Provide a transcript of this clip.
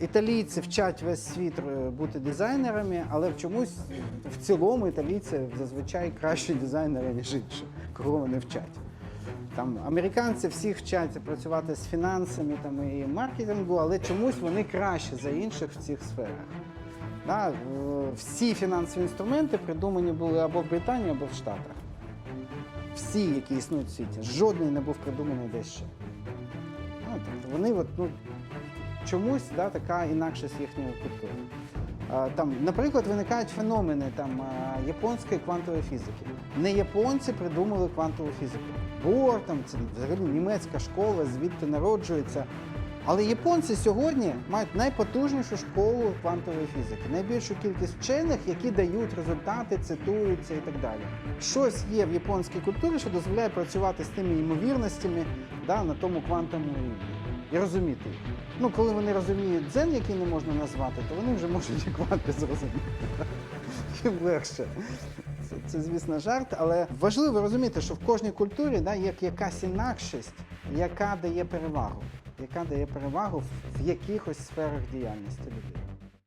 італійці вчать весь світ е, бути дизайнерами, але чомусь в цілому італійці зазвичай кращі дизайнери, ніж інші, кого вони вчать. Там американці всіх вчаться працювати з фінансами там, і маркетингу, але чомусь вони краще за інших в цих сферах. Да, всі фінансові інструменти придумані були або в Британії, або в Штатах. Всі, які існують в світі. Жодний не був придуманий десь ще. Ну, тобто вони от, ну, чомусь да, така інакшість їхньої культури. Там, наприклад, виникають феномени там, японської квантової фізики. Не японці придумали квантову фізику. Бор, там, це взагалі німецька школа, звідти народжується. Але японці сьогодні мають найпотужнішу школу квантової фізики, найбільшу кількість вчених, які дають результати, цитуються і так далі. Щось є в японській культурі, що дозволяє працювати з тими ймовірностями да, на тому квантовому рівні і розуміти їх. Ну, коли вони розуміють дзен, який не можна назвати, то вони вже можуть і кванти зрозуміти. Їм легше. Це, це, звісно, жарт, але важливо розуміти, що в кожній культурі да, є якась інакшість, яка дає перевагу. Яка дає перевагу в- якихось сферах діяльності людей.